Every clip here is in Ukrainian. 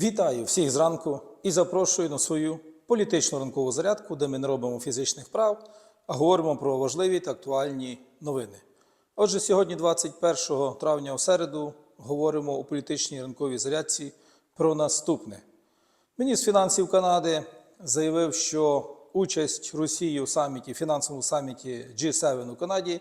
Вітаю всіх зранку і запрошую на свою політичну ранкову зарядку, де ми не робимо фізичних прав, а говоримо про важливі та актуальні новини. Отже, сьогодні, 21 травня у середу, говоримо у політичній ранковій зарядці про наступне. Міністр фінансів Канади заявив, що участь Росії у саміті, фінансовому саміті G7 у Канаді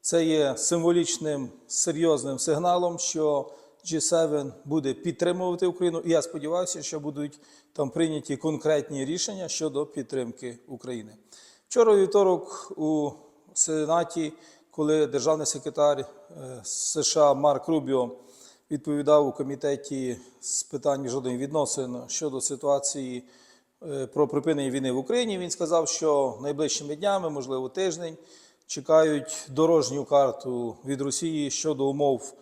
це є символічним серйозним сигналом, що G7 буде підтримувати Україну. І я сподіваюся, що будуть там прийняті конкретні рішення щодо підтримки України. Вчора вівторок у Сенаті, коли державний секретар е, США Марк Рубіо відповідав у комітеті з питань міжнародних відносин щодо ситуації е, про припинення війни в Україні, він сказав, що найближчими днями, можливо, тиждень, чекають дорожню карту від Росії щодо умов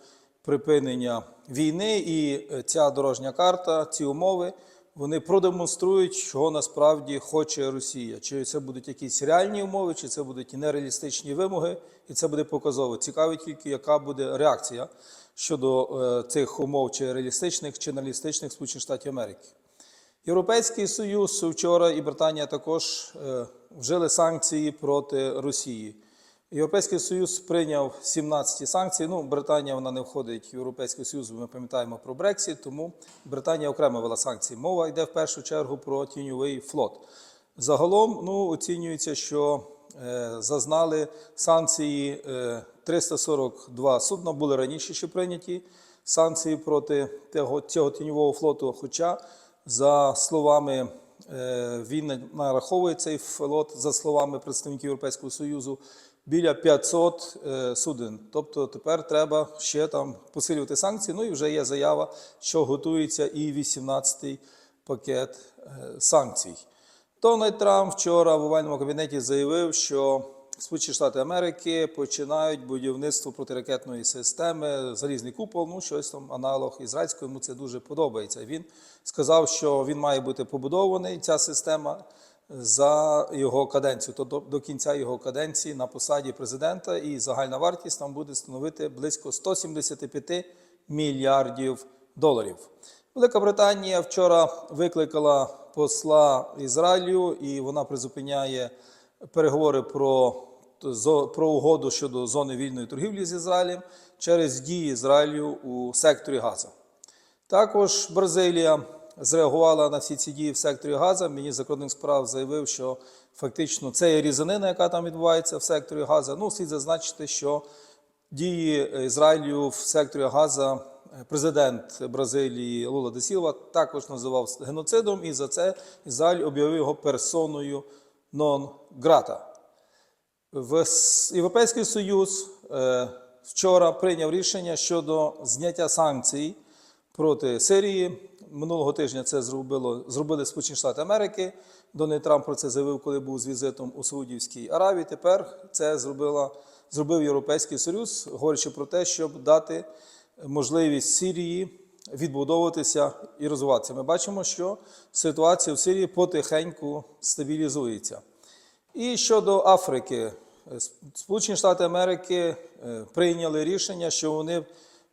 припинення війни, і е, ця дорожня карта, ці умови, вони продемонструють, чого насправді хоче Росія. Чи це будуть якісь реальні умови, чи це будуть нереалістичні вимоги, і це буде показово. Цікаво тільки, яка буде реакція щодо е, цих умов, чи реалістичних, чи нереалістичних Сполучених Штатів Америки. Європейський Союз вчора і Британія також е, вжили санкції проти Росії. Європейський Союз прийняв 17 санкцій. Ну, Британія вона не входить в Європейський Союз, ми пам'ятаємо про Брексит, тому Британія окремо вела санкції. Мова йде в першу чергу про тіньовий флот. Загалом ну, оцінюється, що е, зазнали санкції е, 342 судна, були раніше ще прийняті санкції проти того, цього тіньового флоту. Хоча, за словами е, він нараховує цей флот, за словами представників Європейського Союзу, біля 500 е, суден. Тобто тепер треба ще там посилювати санкції. Ну і вже є заява, що готується і 18-й пакет е, санкцій. Дональд Трамп вчора в овальному кабінеті заявив, що Сполучені Штати Америки починають будівництво протиракетної системи залізний купол, ну щось там аналог ізраїльського, йому це дуже подобається. Він сказав, що він має бути побудований ця система за його каденцію, то до, до кінця його каденції на посаді президента, і загальна вартість там буде становити близько 175 мільярдів доларів. Велика Британія вчора викликала посла Ізраїлю, і вона призупиняє переговори про, про угоду щодо зони вільної торгівлі з Ізраїлем через дії Ізраїлю у секторі Газа. Також Бразилія зреагувала на всі ці дії в секторі Газа. Міністр закордонних справ заявив, що фактично це є різанина, яка там відбувається в секторі Газа. Ну, слід зазначити, що дії Ізраїлю в секторі Газа президент Бразилії Лула де Сілва також називав геноцидом, і за це Ізраїль об'явив його персоною нон грата. В Європейський Союз е, вчора прийняв рішення щодо зняття санкцій проти Сирії. Минулого тижня це зробило, зробили Сполучені Штати Америки. Дональд Трамп про це заявив, коли був з візитом у Саудівській Аравії. Тепер це зробила, зробив Європейський Союз, говорячи про те, щоб дати можливість Сирії відбудовуватися і розвиватися. Ми бачимо, що ситуація в Сирії потихеньку стабілізується. І щодо Африки, Сполучені Штати Америки е, прийняли рішення, що вони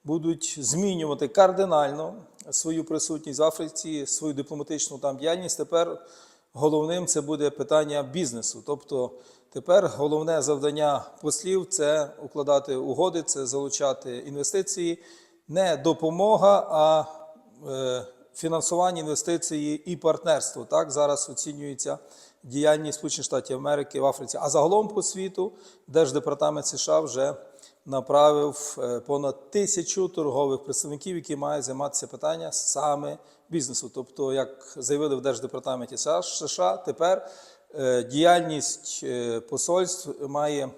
будуть змінювати кардинально свою присутність в Африці, свою дипломатичну там діяльність. Тепер головним це буде питання бізнесу. Тобто тепер головне завдання послів це укладати угоди, це залучати інвестиції, не допомога, а е, фінансування інвестиції і партнерство. Так зараз оцінюється діяльність Сполучених Штатів Америки в Африці. А загалом по світу Держдепартамент США вже направив е, понад тисячу торгових представників, які мають займатися питання саме бізнесу. Тобто, як заявили в Держдепартаменті США, тепер е, діяльність е, посольств має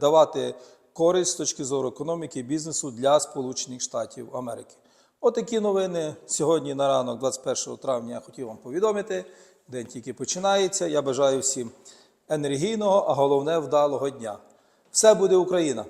давати користь з точки зору економіки і бізнесу для Сполучених Штатів Америки. Отакі новини сьогодні на ранок, 21 травня, я хотів вам повідомити. День тільки починається. Я бажаю всім енергійного, а головне вдалого дня. Все буде Україна!